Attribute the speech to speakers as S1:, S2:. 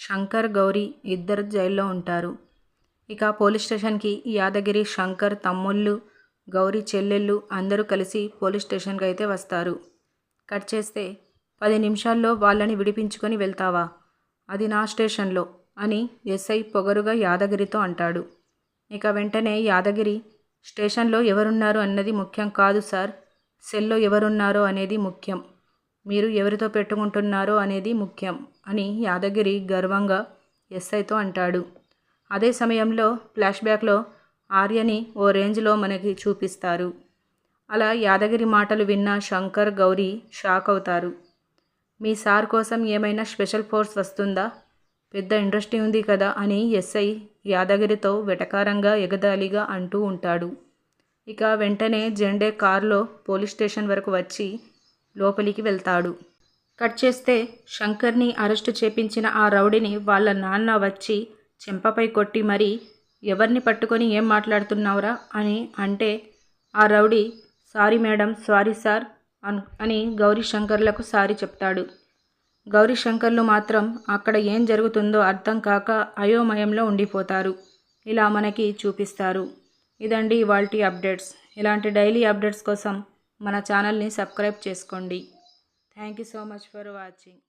S1: శంకర్ గౌరీ ఇద్దరు జైల్లో ఉంటారు. ఇక పోలీస్ స్టేషన్కి యాదగిరి శంకర్ తమ్ముళ్ళు గౌరీ చెల్లెళ్ళు అందరూ కలిసి పోలీస్ స్టేషన్కి అయితే వస్తారు. కట్ చేస్తే పది నిమిషాల్లో వాళ్ళని విడిపించుకొని వెళ్తావా? అది నా స్టేషన్లో అని ఎస్ఐ పొగరుగా యాదగిరితో అంటాడు. ఇక వెంటనే యాదగిరి స్టేషన్లో ఎవరున్నారు అన్నది ముఖ్యం కాదు సార్. సెల్లో ఎవరున్నారో అనేది ముఖ్యం. మీరు ఎవరితో పెట్టుకుంటున్నారో అనేది ముఖ్యం అని యాదగిరి గర్వంగా ఎస్ఐతో అంటాడు. అదే సమయంలో ఫ్లాష్ బ్యాక్లో ఆర్యని ఓ రేంజ్లో మనకి చూపిస్తారు. అలా యాదగిరి మాటలు విన్న శంకర్ గౌరీ షాక్ అవుతారు. మీ సార్ కోసం ఏమైనా స్పెషల్ ఫోర్స్ వస్తుందా? పెద్ద ఇండస్ట్రీ ఉంది కదా అని ఎస్ఐ యాదగిరితో వెటకారంగా ఎగదాలిగా అంటూ ఉంటాడు. ఇక వెంటనే జెండే కారులో పోలీస్ స్టేషన్ వరకు వచ్చి లోపలికి వెళ్తాడు. కట్ చేస్తే శంకర్ని అరెస్టు చేపించిన ఆ రౌడీని వాళ్ళ నాన్న వచ్చి చెంపపై కొట్టి మరీ ఎవరిని పట్టుకొని ఏం మాట్లాడుతున్నావురా? అని అంటే ఆ rowdy sorry madam sorry sir అని గౌరీ శంకర్లకు సారీ చెప్తాడు. గౌరీ శంకర్లు మాత్రం అక్కడ ఏం జరుగుతుందో అర్థం కాక అయోమయంలో ఉండిపోతారు. ఇలా మనకి చూపిస్తారు. ఇదండి ఇవాల్టి అప్డేట్స్. ఇలాంటి డైలీ అప్డేట్స్ కోసం మన ఛానల్ని సబ్స్క్రైబ్ చేసుకోండి. Thank you so much for watching